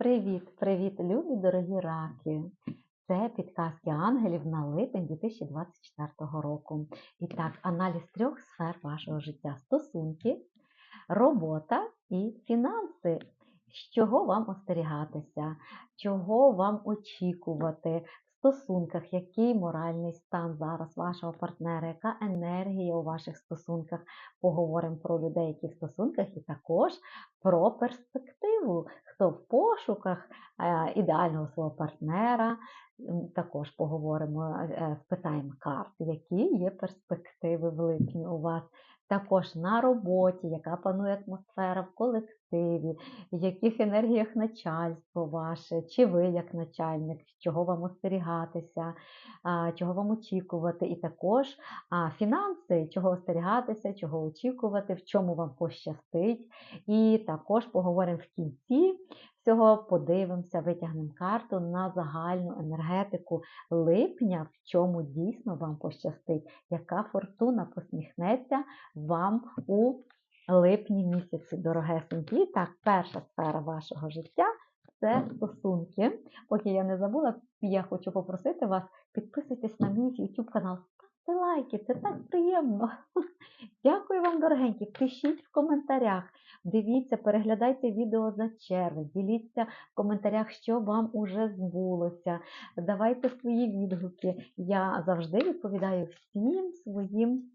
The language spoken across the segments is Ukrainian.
Привіт, привіт, любі дорогі раки! Це підказки ангелів на липень 2024 року. І так, аналіз трьох сфер вашого життя: стосунки, робота і фінанси. З чого вам остерігатися, чого вам очікувати стосунках, який моральний стан зараз вашого партнера, яка енергія у ваших стосунках. Поговоримо про людей, які в стосунках, і також про перспективу, хто в пошуках е, ідеального свого партнера. Також поговоримо, е, спитаємо карт, які є перспективи в липні у вас. Також на роботі, яка панує атмосфера в колективі, в яких енергіях начальство ваше, чи ви як начальник, чого вам остерігатися, чого вам очікувати, і також фінанси, чого остерігатися, чого очікувати, в чому вам пощастить. І також поговоримо в кінці всього, подивимося, витягнемо карту на загальну енергетику липня, в чому дійсно вам пощастить, яка фортуна посміхнеться вам у липні місяці, дорогесенькі. Так, перша сфера вашого життя це стосунки. Поки я не забула, я хочу попросити вас підписуйтесь на мій YouTube канал. Ставте лайки, це так приємно. Дякую вам, дорогенькі. Пишіть в коментарях. Дивіться, переглядайте відео за червень, діліться в коментарях, що вам уже збулося. Давайте свої відгуки. Я завжди відповідаю всім своїм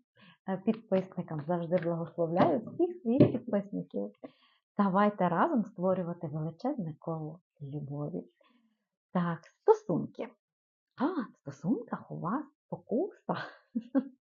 підписникам, завжди благословляю всіх своїх підписників. Давайте разом створювати величезне коло любові. Так, стосунки. А, в стосунках у вас спокуса.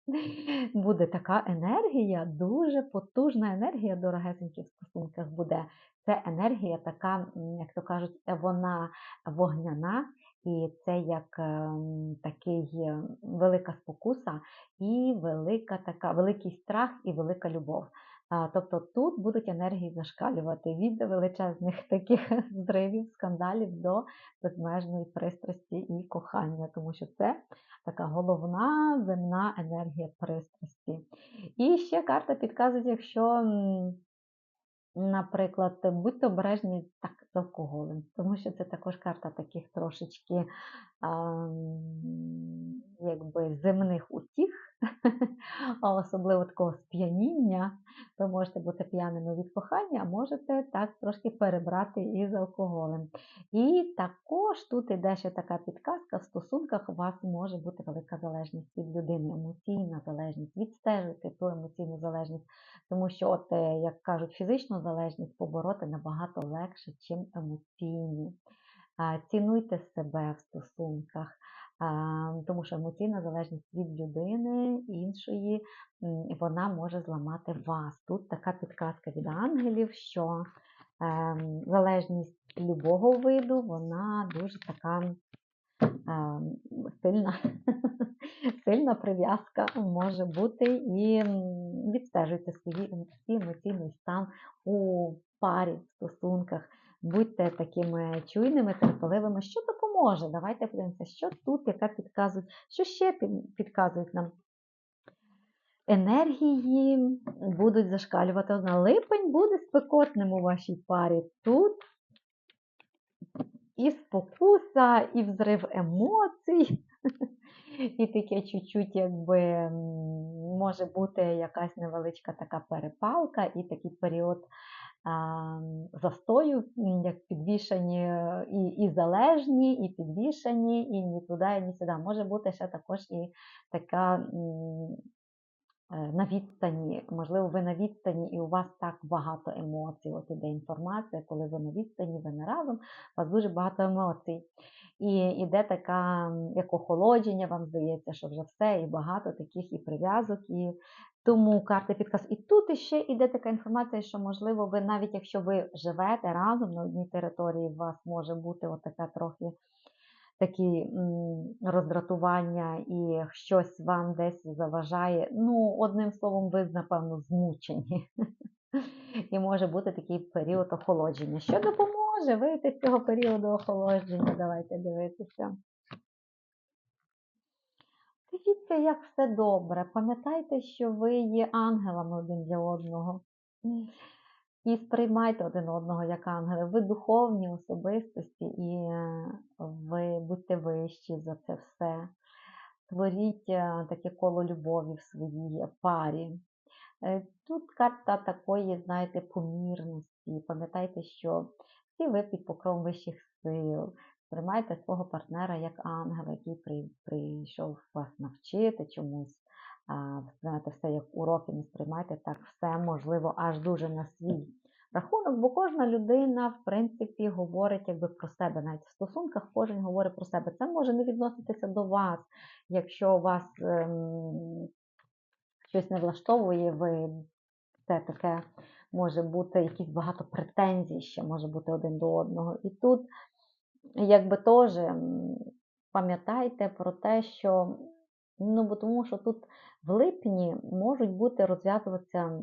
Буде така енергія, дуже потужна енергія, дорогесенькі, в стосунках буде. Це енергія така, як то кажуть, вона вогняна, і це як ем, такий е, велика спокуса і велика така, великий страх і велика любов. Тобто тут будуть енергії зашкалювати від величезних таких зривів, скандалів до безмежної пристрасті і кохання, тому що це така головна земна енергія пристрасті. І ще карта підказує, якщо, наприклад, будьте обережні так алкоголем, тому що це також карта таких трошечки якби земних утіх, а особливо такого сп'яніння, ви можете бути п'яними від кохання, а можете так трошки перебрати із алкоголем. І також тут іде ще така підказка, в стосунках у вас може бути велика залежність від людини, емоційна залежність, відстежити ту емоційну залежність, тому що, от, е, як кажуть, фізичну залежність побороти набагато легше, чим емоційну. Цінуйте себе в стосунках, тому що емоційна залежність від людини іншої, вона може зламати вас. Тут така підказка від ангелів, що ем, залежність любого виду, вона дуже така ем, сильна, сильна прив'язка може бути і відстежуйте свій емоційний стан у парі, в стосунках. Будьте такими чуйними, терпеливими, що допоможе. Давайте подивимося, що тут, яка підказують, що ще підказують нам. Енергії будуть зашкалювати. На липень буде спекотним у вашій парі. Тут і спокуса, і взрив емоцій, і таке чуть-чуть, якби може бути якась невеличка така перепалка, і такий період застою, як підвішані і, і залежні, і підвішані, і ні туди, і ні сюди. Може бути ще також і така. Е, На відстані, можливо, ви на відстані, і у вас так багато емоцій. От іде інформація, коли ви на відстані, ви не разом, у вас дуже багато емоцій. І іде така, як охолодження, вам здається, що вже все, і багато таких і прив'язок, і тому карти підказують. І тут іще іде така інформація, що, можливо, ви навіть якщо ви живете разом на одній території, у вас може бути отака трохи такі роздратування і щось вам десь заважає. Ну, одним словом, ви, напевно, змучені. І може бути такий період охолодження. Що допоможе вийти з цього періоду охолодження? Давайте дивитися. Дивіться, як все добре. Пам'ятайте, що ви є ангелами один для одного. І сприймайте один одного як ангели. Ви духовні особистості, і е, ви будьте вищі за це все. Творіть е, таке коло любові в своїй парі. Е, Тут карта такої, знаєте, помірності. Пам'ятайте, що всі ви під покровом вищих сил. Сприймайте свого партнера як ангела, який при- прийшов вас навчити чомусь. Сприймайте все як уроки, не сприймайте так все можливо аж дуже на свій рахунок, бо кожна людина, в принципі, говорить якби про себе. Навіть в стосунках кожен говорить про себе. Це може не відноситися до вас, якщо вас ем, щось не влаштовує, ви це таке може бути якісь багато претензій ще може бути один до одного. І тут, якби теж пам'ятайте про те, що ну, бо тому що тут в липні можуть бути розв'язуватися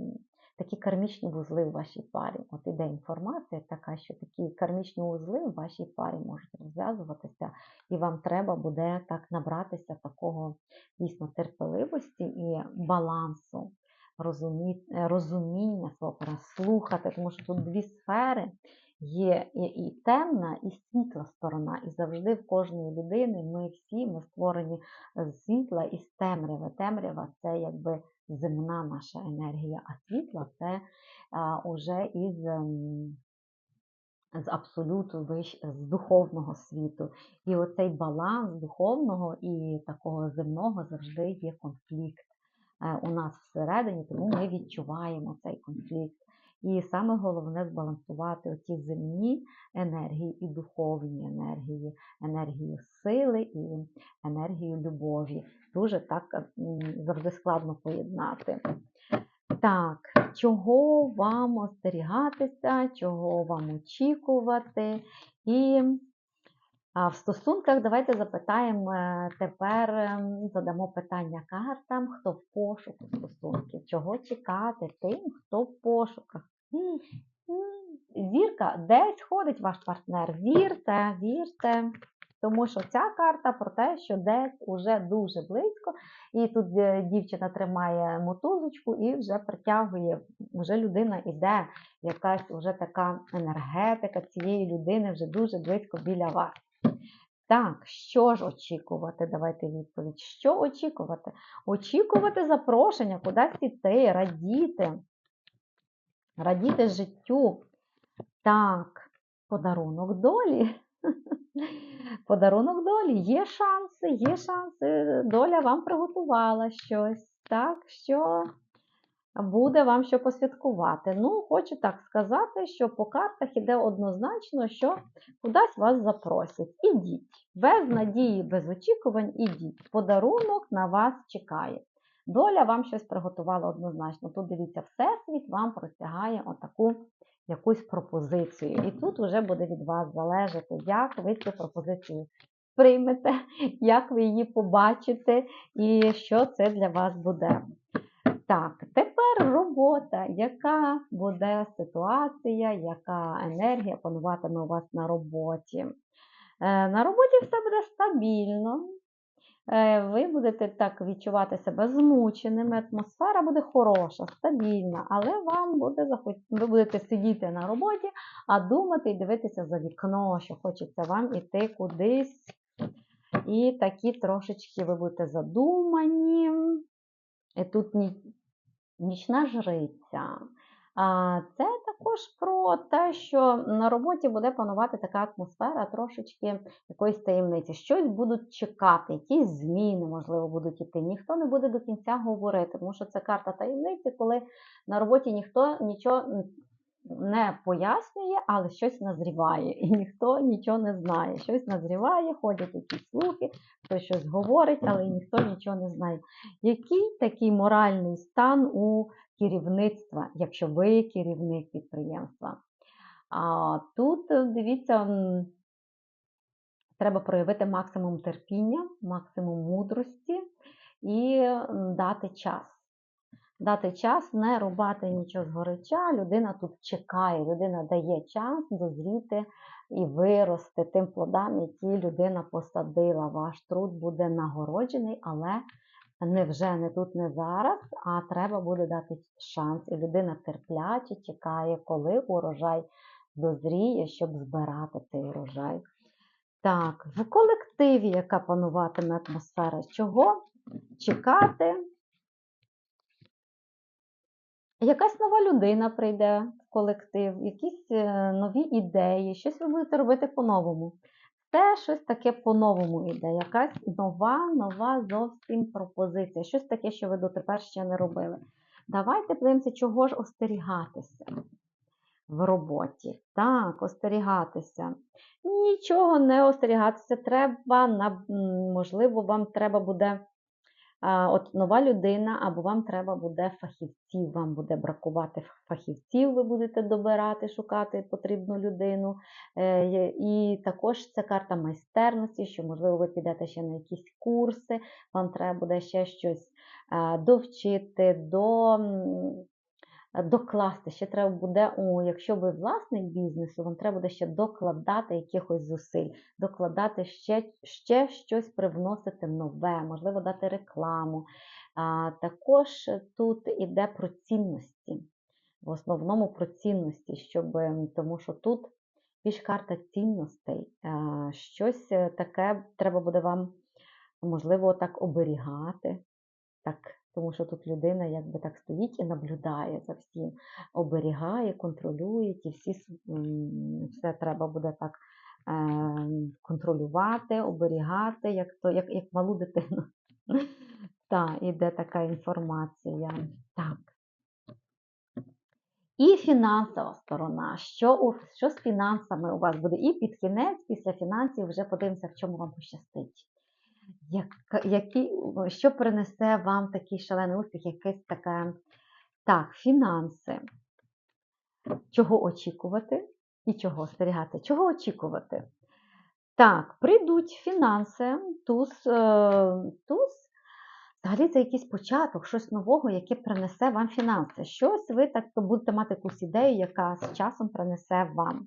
такі кармічні вузли в вашій парі. От іде інформація така, що такі кармічні вузли в вашій парі можуть розв'язуватися, і вам треба буде так набратися такого дійсно терпеливості і балансу, розумі... розуміння свого слухати, тому що тут дві сфери. Є і темна, і світла сторона. І завжди в кожної людини ми всі ми створені з світла і з темряви. Темрява це якби земна наша енергія, а світла це уже із ем, з абсолюту з духовного світу. І оцей баланс духовного і такого земного завжди є конфлікт е, у нас всередині, тому ми відчуваємо цей конфлікт. І саме головне збалансувати оці земні енергії і духовні енергії, енергію сили і енергію любові. Дуже так завжди складно поєднати. Так, чого вам остерігатися, чого вам очікувати? І а, в стосунках давайте запитаємо е, тепер, ем, задамо питання картам, хто в пошуку стосунків, чого чекати тим, хто в пошуках. Зірка, десь ходить ваш партнер. Вірте, вірте. Тому що ця карта про те, що десь уже дуже близько, і тут е, дівчина тримає мотузочку і вже притягує, вже людина іде, якась вже така енергетика цієї людини вже дуже близько біля вас. Так, що ж очікувати? Давайте відповідь. Що очікувати? Очікувати запрошення, кудись іти, радіти, радіти життю. Так, подарунок долі. Подарунок долі. Є шанси, є шанси. Доля вам приготувала щось. Так, що буде вам що посвяткувати. Ну, хочу так сказати, що по картах іде однозначно, що кудись вас запросять. Ідіть. Без надії, без очікувань, ідіть. Подарунок на вас чекає. Доля вам щось приготувала однозначно. Тут дивіться, Всесвіт вам простягає отаку якусь пропозицію. І тут вже буде від вас залежати, як ви цю пропозицію приймете, як ви її побачите і що це для вас буде. Так, тепер робота. Яка буде ситуація, яка енергія пануватиме у вас на роботі? Е, На роботі все буде стабільно. Е, Ви будете так відчувати себе змученими, атмосфера буде хороша, стабільна, але вам буде захоч... ви будете сидіти на роботі, а думати і дивитися за вікно, що хочеться вам іти кудись. І такі трошечки ви будете задумані. Тут нічна жриця. Це також про те, що на роботі буде панувати така атмосфера трошечки якоїсь таємниці. Щось будуть чекати, якісь зміни, можливо, будуть іти. Ніхто не буде до кінця говорити, тому що це карта таємниці, коли на роботі ніхто нічого не пояснює, але щось назріває. І ніхто нічого не знає. Щось назріває, ходять якісь слухи, хтось щось говорить, але ніхто нічого не знає. Який такий моральний стан у керівництва, якщо ви керівник підприємства? А тут е, дивіться, треба проявити максимум терпіння, максимум мудрості і дати час. Дати час, не рубати нічого згоряча. Людина тут чекає, людина дає час дозріти і вирости тим плодам, які людина посадила. Ваш труд буде нагороджений, але не вже, не тут, не зараз, а треба буде дати шанс. І людина терпляче чекає, коли урожай дозріє, щоб збирати цей урожай. Так, в колективі, яка пануватиме атмосфера, чого чекати? Якась нова людина прийде в колектив, якісь е, нові ідеї, щось ви будете робити по-новому. Це щось таке по-новому йде, якась нова, нова зовсім пропозиція, щось таке, що ви дотепер ще не робили. Давайте подивимося, чого ж остерігатися в роботі. Так, остерігатися. Нічого не остерігатися. Треба, можливо, вам треба буде от нова людина, або вам треба буде фахівців, вам буде бракувати фахівців, ви будете добирати, шукати потрібну людину. Е, І також це карта майстерності, що, можливо, ви підете ще на якісь курси, вам треба буде ще щось довчити, до, докласти. Ще треба буде, о, якщо ви власник бізнесу, вам треба буде ще докладати якихось зусиль, докладати ще, ще щось привносити нове, можливо, дати рекламу. А, також тут іде про цінності. В основному про цінності, щоб, тому що тут більш карта цінностей. Щось таке треба буде вам, можливо, так оберігати. Так, тому що тут людина якби так стоїть і наблюдає за всім, оберігає, контролює, і всі, все треба буде так е, контролювати, оберігати, як, то, як, як малу дитину. Так, іде така інформація. Так. І фінансова сторона. Що, у, що з фінансами у вас буде? І під кінець, після фінансів, вже подивимося, в чому вам пощастить. Як, які, що принесе вам такий шалений успіх, якесь таке. Так, фінанси. Чого очікувати і чого остерігати? Чого очікувати? Так, прийдуть фінанси, туз, е, туз, взагалі це якийсь початок, щось нового, яке принесе вам фінанси. Щось ви так будете мати якусь ідею, яка з часом принесе вам.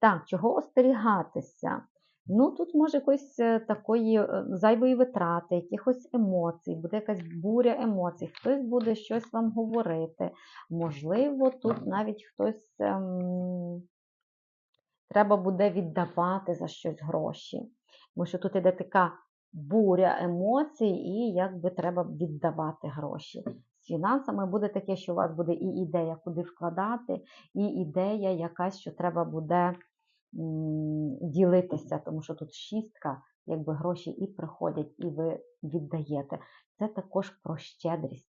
Так, чого остерігатися? Ну, тут може якоїсь е, такої е, зайвої витрати, якихось емоцій, буде якась буря емоцій, хтось буде щось вам говорити. Можливо, тут навіть хтось ем, треба буде віддавати за щось гроші. Тому що тут іде така буря емоцій, і якби треба віддавати гроші. З фінансами буде таке, що у вас буде і ідея, куди вкладати, і ідея якась, що треба буде ділитися, тому що тут шістка, якби гроші і приходять, і ви віддаєте. Це також про щедрість.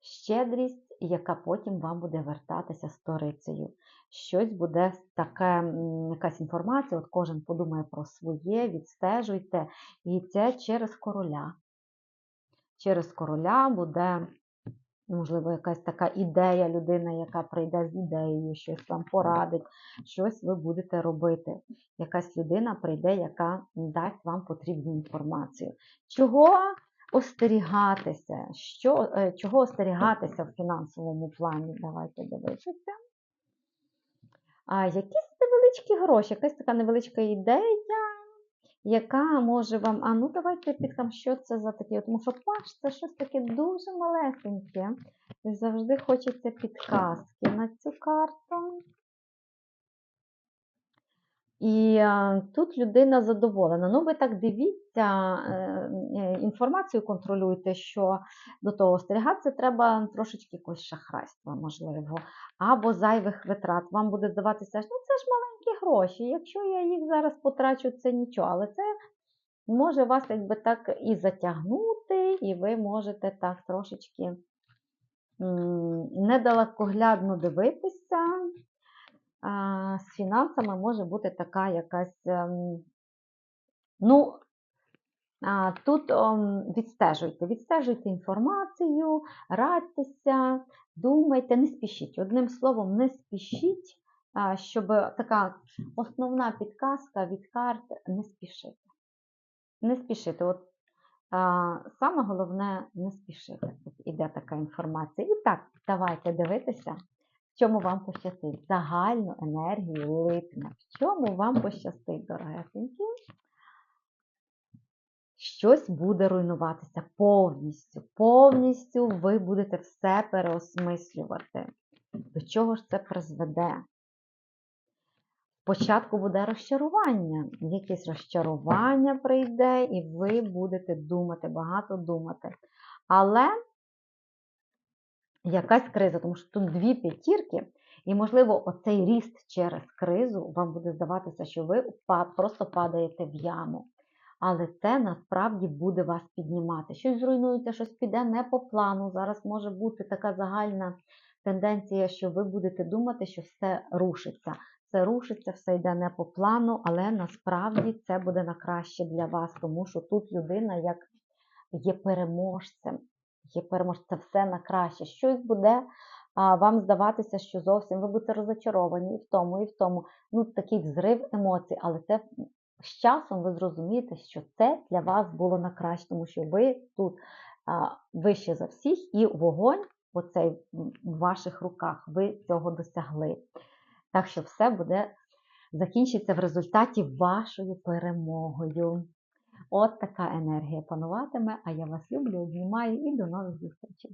Щедрість, яка потім вам буде вертатися сторицею. Щось буде таке, якась інформація, от кожен подумає про своє, відстежуйте. І це через короля. Через короля буде, можливо, якась така ідея, людина, яка прийде з ідеєю, щось вам порадить, щось ви будете робити. Якась людина прийде, яка дасть вам потрібну інформацію. Чого остерігатися? Що, е, чого остерігатися в фінансовому плані? Давайте дивитися. А, якісь невеличкі гроші, якась така невеличка ідея, яка може вам. А ну давайте підкам, що це за таке. Тому що паш це щось таке дуже малесеньке. Завжди хочеться підказки на цю карту. І тут людина задоволена. Ну, ви так дивіться, е, е, інформацію контролюйте, що до того остерігатися треба трошечки якогось шахрайства, можливо, або зайвих витрат. Вам буде здаватися, що ну, це ж маленькі гроші. Якщо я їх зараз потрачу, це нічого. Але це може вас якби так і затягнути, і ви можете так трошечки недалекоглядно дивитися. З фінансами може бути така якась. Ну, тут відстежуйте, відстежуйте інформацію, радьтеся, думайте, не спішіть. Одним словом, не спішіть, щоб така основна підказка від карт не спішити. Не спішити. От, саме головне не спішити. Тут іде така інформація. І так, давайте дивитися, в чому вам пощастить. Загальну енергію липня. В чому вам пощастить, дорогесенькі? щось буде руйнуватися повністю. Повністю ви будете все переосмислювати. До чого ж це призведе? Спочатку буде розчарування, якесь розчарування прийде, і ви будете думати, багато думати. Але якась криза, тому що тут дві п'ятірки, і, можливо, оцей ріст через кризу вам буде здаватися, що ви просто падаєте в яму. Але це насправді буде вас піднімати. Щось зруйнується, щось піде не по плану. Зараз може бути така загальна тенденція, що ви будете думати, що все рушиться. Все рушиться, все йде не по плану, але насправді це буде на краще для вас, тому що тут людина як є переможцем. Є переможцем, це все на краще. Щось буде а, вам здаватися, що зовсім ви будете розочаровані і в тому, і в тому. Ну, такий взрив емоцій, але це з часом ви зрозумієте, що це для вас було на краще, тому що ви тут а, вище за всіх, і вогонь, оцей в ваших руках, ви цього досягли. Так що все буде закінчиться в результаті вашою перемогою. От така енергія пануватиме, а я вас люблю, обнімаю і до нових зустрічей.